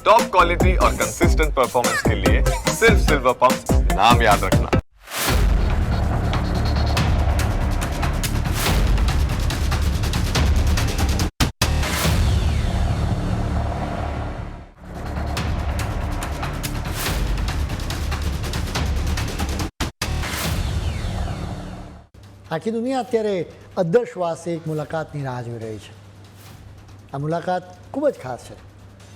Top quality और consistent performance के लिए सिर्फ सिल्वर पंप नाम याद रखना આખી દુનિયા અત્યારે અદ્દર્શવાસે એક મુલાકાતની રાહ જોઈ રહી છે આ મુલાકાત ખૂબ જ ખાસ છે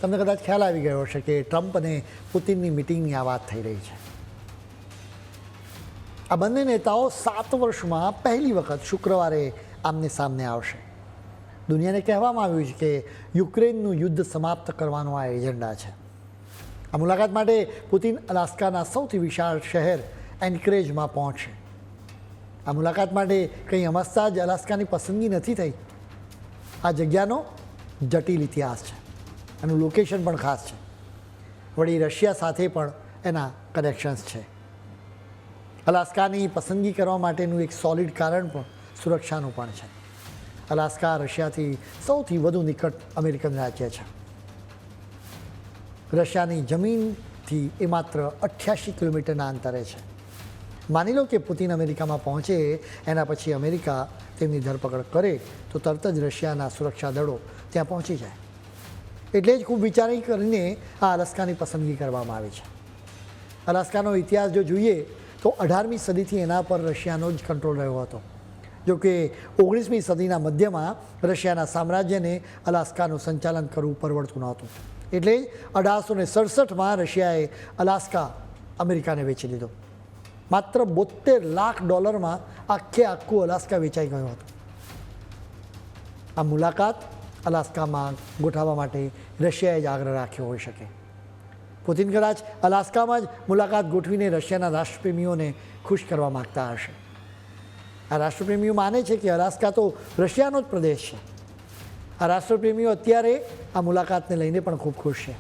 તમને કદાચ ખ્યાલ આવી ગયો હશે કે ટ્રમ્પ અને પુતિનની મિટિંગની આ વાત થઈ રહી છે. આ બંને નેતાઓ સાત વર્ષમાં પહેલી વખત શુક્રવારે આમને સામને આવશે. દુનિયાને કહેવામાં આવ્યું છે કે યુક્રેનનું યુદ્ધ સમાપ્ત કરવાનો આ એજન્ડા છે. આ મુલાકાત માટે પુતિન અલાસ્કાના સૌથી વિશાળ શહેર એન્કરેજમાં પહોંચશે. આ મુલાકાત માટે કંઈ અમસ્તા જ અલાસ્કાની પસંદગી નથી થઈ. આ જગ્યાનો જટિલ ઇતિહાસ છે. એનું લોકેશન પણ ખાસ છે. વળી રશિયા સાથે પણ એના કનેક્શન્સ છે. અલાસ્કાની પસંદગી કરવા માટેનું એક સોલિડ કારણ પણ સુરક્ષાનું પણ છે. અલાસ્કા રશિયાથી સૌથી વધુ નિકટ અમેરિકન રાજ્ય છે. રશિયાની જમીનથી એ માત્ર અઠ્યાસી કિલોમીટરના અંતરે છે. માની લો કે પુતિન અમેરિકામાં પહોંચે, એના પછી અમેરિકા તેમની ધરપકડ કરે, તો તરત જ રશિયાના સુરક્ષા દળો ત્યાં પહોંચી જાય. એટલે જ ખૂબ વિચારી કરીને આ અલાસ્કાની પસંદગી કરવામાં આવી છે. અલાસ્કાનો ઇતિહાસ જો જોઈએ તો અઢારમી સદીથી એના પર રશિયાનો જ કંટ્રોલ રહ્યો હતો. જો કે ઓગણીસમી સદીના મધ્યમાં રશિયાના સામ્રાજ્યને અલાસ્કાનું સંચાલન કરવું પરવડતું નહોતું. એટલે જ અઢારસો ને સડસઠમાં રશિયાએ અલાસ્કા અમેરિકાને વેચી દીધો માત્ર બોતેર લાખ ડોલરમાં આખે આખું અલાસ્કા વેચાઈ ગયું હતું. આ મુલાકાત અલાસ્કામાં ગોઠવવા માટે રશિયાએ જ આગ્રહ રાખ્યો હોઈ શકે. પુતિન કદાચ અલાસ્કામાં જ મુલાકાત ગોઠવીને રશિયાના રાષ્ટ્રપ્રેમીઓને ખુશ કરવા માગતા હશે. આ રાષ્ટ્રપ્રેમીઓ માને છે કે અલાસ્કા તો રશિયાનો જ પ્રદેશ છે. આ રાષ્ટ્રપ્રેમીઓ અત્યારે આ મુલાકાતને લઈને પણ ખૂબ ખુશ છે.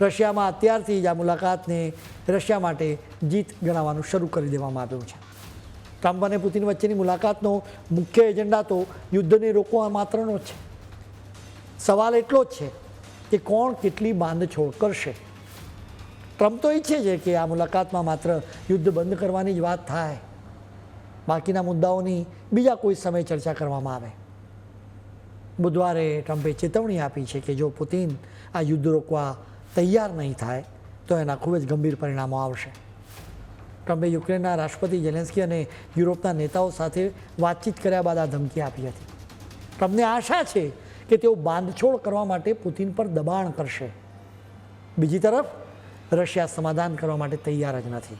રશિયામાં અત્યારથી જ આ મુલાકાતને રશિયા માટે જીત ગણાવવાનું શરૂ કરી દેવામાં આવ્યું છે. ટ્રમ્પ અને પુતિન વચ્ચેની મુલાકાતનો મુખ્ય એજન્ડા તો યુદ્ધને રોકવા માત્રનો જ છે. સવાલ એટલો જ છે કે કોણ કેટલી બાંધછોડ કરશે? ટ્રમ્પ તો ઈચ્છે છે કે આ મુલાકાતમાં માત્ર યુદ્ધ બંધ કરવાની જ વાત થાય. બાકીના મુદ્દાઓની બીજા કોઈ સમય ચર્ચા કરવામાં આવે. બુધવારે ટ્રમ્પે ચેતવણી આપી છે કે જો પુતિન આ યુદ્ધ રોકવા તૈયાર નહીં થાય, તો એના ખૂબ જ ગંભીર પરિણામો આવશે. ટ્રમ્પે યુક્રેનના રાષ્ટ્રપતિ જેલેન્સ્કી અને યુરોપના નેતાઓ સાથે વાતચીત કર્યા બાદ આ ધમકી આપી હતી. ટ્રમ્પને આશા છે કે તેઓ બાંધછોડ કરવા માટે પુતિન પર દબાણ કરશે. બીજી તરફ, રશિયા સમાધાન કરવા માટે તૈયાર જ નથી.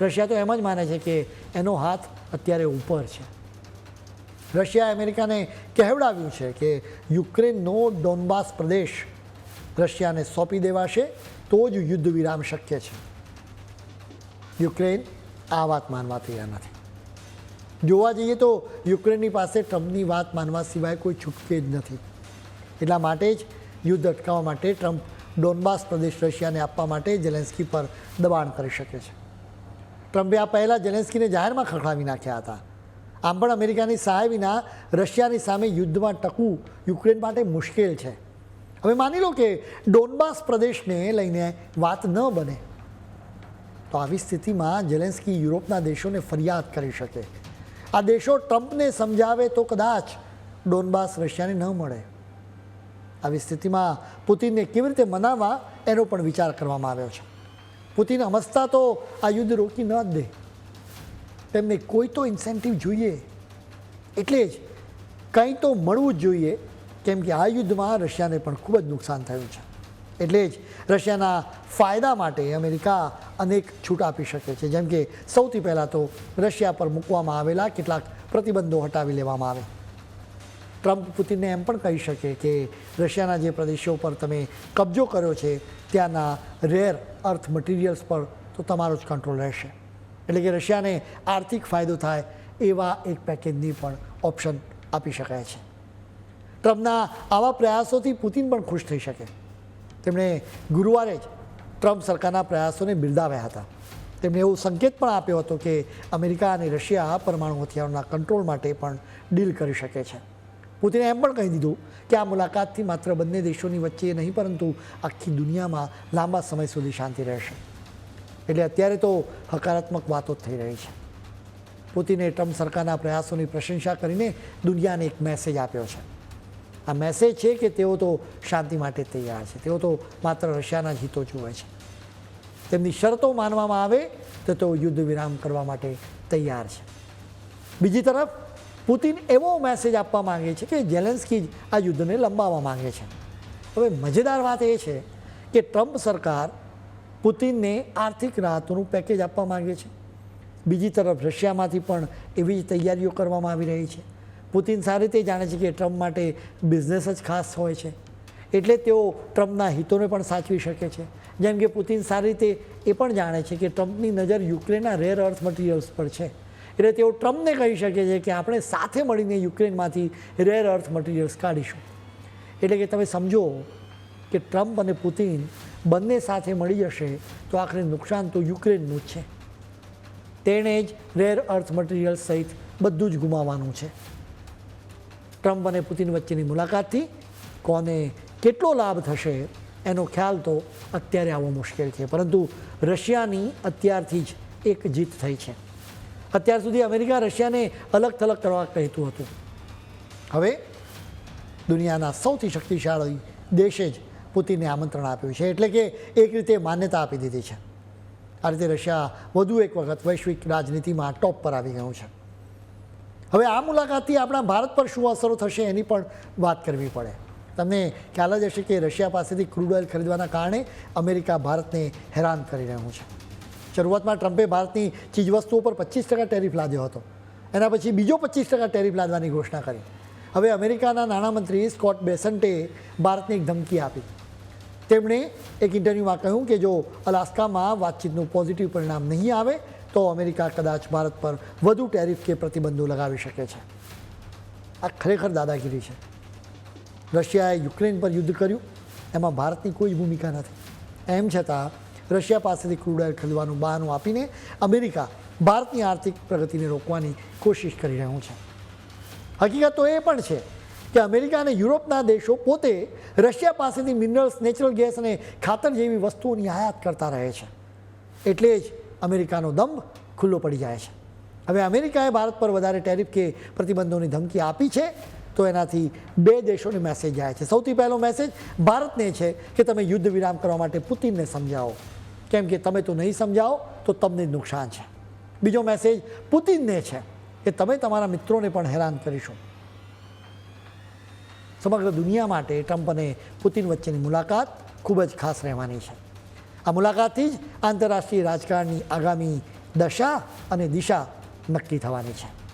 રશિયા તો એમ જ માને છે કે એનો હાથ અત્યારે ઉપર છે. રશિયા અમેરિકાને કહેવડાવ્યું છે કે યુક્રેનનો ડોનબાસ પ્રદેશ રશિયાને સોંપી દેવાશે તો જ યુદ્ધ વિરામ શક્ય છે. યુક્રેન આ વાત માનવા તૈયાર નથી. જોવા જઈએ તો યુક્રેનની પાસે ટ્રમ્પની વાત માનવા સિવાય કોઈ છૂટકે જ નથી. એટલા માટે જ યુદ્ધ અટકાવવા માટે ટ્રમ્પ ડોનબાસ પ્રદેશ રશિયાને આપવા માટે જેલેન્સ્કી પર દબાણ કરી શકે છે. ટ્રમ્પે આ પહેલાં જેલેન્સ્કીને જાહેરમાં ખખડાવી નાખ્યા હતા. આમ પણ અમેરિકાની સહાય વિના રશિયાની સામે યુદ્ધમાં ટકવું યુક્રેન માટે મુશ્કેલ છે. હવે માની લો કે ડોનબાસ પ્રદેશને લઈને વાત ન બને, તો આવી સ્થિતિમાં જેલેન્સ્કી યુરોપના દેશોને ફરિયાદ કરી શકે. આ દેશો ટ્રમ્પને સમજાવે તો કદાચ ડોનબાસ રશિયાને ન મળે. આવી સ્થિતિમાં પુતિનને કેવી રીતે મનાવવા એનો પણ વિચાર કરવામાં આવ્યો છે. પુતિન હમસતા તો આ યુદ્ધ રોકી ન જ દે. તેમને કોઈ તો ઇન્સેન્ટિવ જોઈએ. એટલે જ કંઈ તો મળવું જ જોઈએ. કેમ કે આ યુદ્ધમાં રશિયાને પણ ખૂબ જ નુકસાન થયું છે. એટલે જ રશિયાના ફાયદા માટે અમેરિકા અનેક છૂટ આપી શકે છે. જેમ કે સૌથી પહેલાં તો રશિયા પર મૂકવામાં આવેલા કેટલાક પ્રતિબંધો હટાવી લેવામાં આવે. ટ્રમ્પ પુતિનને એમ પણ કહી શકે કે રશિયાના જે પ્રદેશો પર તમે કબજો કર્યો છે, ત્યાંના રેર અર્થ મટીરિયલ્સ પર તો તમારો જ કંટ્રોલ રહેશે. એટલે કે રશિયાને આર્થિક ફાયદો થાય એવા એક પેકેજની પણ ઓપ્શન આપી શકાય છે. ટ્રમ્પના આવા પ્રયાસોથી પુતિન પણ ખુશ થઈ શકે. તેમણે ગુરુવારે જ ટ્રમ્પ સરકારના પ્રયાસોને બિરદાવ્યા હતા. તેમણે એવો સંકેત પણ આપ્યો હતો કે અમેરિકા અને રશિયા પરમાણુ હથિયારોના કંટ્રોલ માટે પણ ડીલ કરી શકે છે. પુતિને એમ પણ કહી દીધું કે આ મુલાકાતથી માત્ર બંને દેશોની વચ્ચે નહીં, પરંતુ આખી દુનિયામાં લાંબા સમય સુધી શાંતિ રહેશે. એટલે અત્યારે તો હકારાત્મક વાતો જ થઈ રહી છે. પુતિને ટ્રમ્પ સરકારના પ્રયાસોની પ્રશંસા કરીને દુનિયાને એક મેસેજ આપ્યો છે. આ મેસેજ છે કે તેઓ તો શાંતિ માટે તૈયાર છે. તેઓ તો માત્ર રશિયાના જ હિતો જુએ છે. તેમની શરતો માનવામાં આવે તો તેઓ યુદ્ધ વિરામ કરવા માટે તૈયાર છે. બીજી તરફ, પુતિન એવો મેસેજ આપવા માંગે છે કે જેલેન્સ્કી જ આ યુદ્ધને લંબાવવા માંગે છે. હવે મજેદાર વાત એ છે કે ટ્રમ્પ સરકાર પુતિનને આર્થિક રાહતોનું પેકેજ આપવા માંગે છે. બીજી તરફ, રશિયામાંથી પણ એવી જ તૈયારીઓ કરવામાં આવી રહી છે. પુતિન સારી રીતે જાણે છે કે ટ્રમ્પ માટે બિઝનેસ જ ખાસ હોય છે. એટલે તેઓ ટ્રમ્પના હિતોને પણ સાચવી શકે છે. જેમ કે પુતિન સારી રીતે એ પણ જાણે છે કે ટ્રમ્પની નજર યુક્રેનના રેર અર્થ મટીરિયલ્સ પર છે. એટલે તેઓ ટ્રમ્પને કહી શકે છે કે આપણે સાથે મળીને યુક્રેનમાંથી રેર અર્થ મટીરિયલ્સ કાઢીશું. એટલે કે તમે સમજો કે ટ્રમ્પ અને પુતિન બંને સાથે મળી જશે તો આખરે નુકસાન તો યુક્રેનનું જ છે. તેણે જ રેર અર્થ મટીરિયલ્સ સહિત બધું જ ગુમાવવાનું છે. ટ્રમ્પ અને પુતિન વચ્ચેની મુલાકાતથી કોને કેટલો લાભ થશે એનો ખ્યાલ તો અત્યારે આવવો મુશ્કેલ છે. પરંતુ રશિયાની અત્યારથી જ એક જીત થઈ છે. અત્યાર સુધી અમેરિકા રશિયાને અલગ થલગ કરવા કહેતું હતું. હવે દુનિયાના સૌથી શક્તિશાળી દેશે જ પુતિનને આમંત્રણ આપ્યું છે. એટલે કે એક રીતે માન્યતા આપી દીધી છે. આ રીતે રશિયા વધુ એક વખત વૈશ્વિક રાજનીતિમાં ટોપ પર આવી ગયું છે. હવે આ મુલાકાતથી આપણા ભારત પર શું અસરો થશે એની પણ વાત કરવી પડે. તમને ખ્યાલ જ હશે કે રશિયા પાસેથી ક્રૂડ ઓઇલ ખરીદવાના કારણે અમેરિકા ભારતને હેરાન કરી રહ્યું છે. શરૂઆતમાં ટ્રમ્પે ભારતની ચીજવસ્તુઓ પર પચીસ ટકા ટેરિફ લાદ્યો હતો. એના પછી બીજો પચીસ ટકા ટેરિફ લાદવાની ઘોષણા કરી. હવે અમેરિકાના નાણામંત્રી સ્કોટ બેસન્ટે ભારતને એક ધમકી આપી. તેમણે એક ઇન્ટરવ્યૂમાં કહ્યું કે જો અલાસ્કામાં વાતચીતનું પોઝિટિવ પરિણામ નહીં આવે તો અમેરિકા કદાચ ભારત પર વધુ ટેરિફ કે પ્રતિબંધો લગાવી શકે છે. આ ખરેખર દાદાગીરી છે. રશિયાએ યુક્રેન પર યુદ્ધ કર્યું. એમાં ભારતની કોઈ જ ભૂમિકા નથી. એમ છતાં રશિયા પાસેથી ક્રૂડ ઓઇલ ખરીદવાનું બહાનું આપીને અમેરિકા ભારતની આર્થિક પ્રગતિને રોકવાની કોશિશ કરી રહ્યું છે. હકીકત તો એ પણ છે કે અમેરિકા અને યુરોપના દેશો પોતે રશિયા પાસેથી મિનરલ્સ, નેચરલ ગેસ અને ખાતર જેવી વસ્તુઓની આયાત કરતા રહે છે. એટલે જ અમેરિકાનો દંભ ખુલ્લો પડી જાય છે. હવે અમેરિકાએ ભારત પર વધારે ટેરિફ કે પ્રતિબંધોની ધમકી આપી છે, તો એનાથી બે દેશોને મેસેજ જાય છે. સૌથી પહેલો મેસેજ ભારતને છે કે તમે યુદ્ધ વિરામ કરવા માટે પુતિનને સમજાવો. કેમ કે તમે તો નહીં સમજાવો, તો તમને જ નુકસાન છે. બીજો મેસેજ પુતિનને છે કે તમે તમારા મિત્રોને પણ હેરાન કરીશું. સમગ્ર દુનિયા માટે ટ્રમ્પ અને પુતિન વચ્ચેની મુલાકાત ખૂબ જ ખાસ રહેવાની છે. આ મુલાકાતથી જ આંતરરાષ્ટ્રીય રાજકારણની આગામી દશા અને દિશા નક્કી થવાની છે.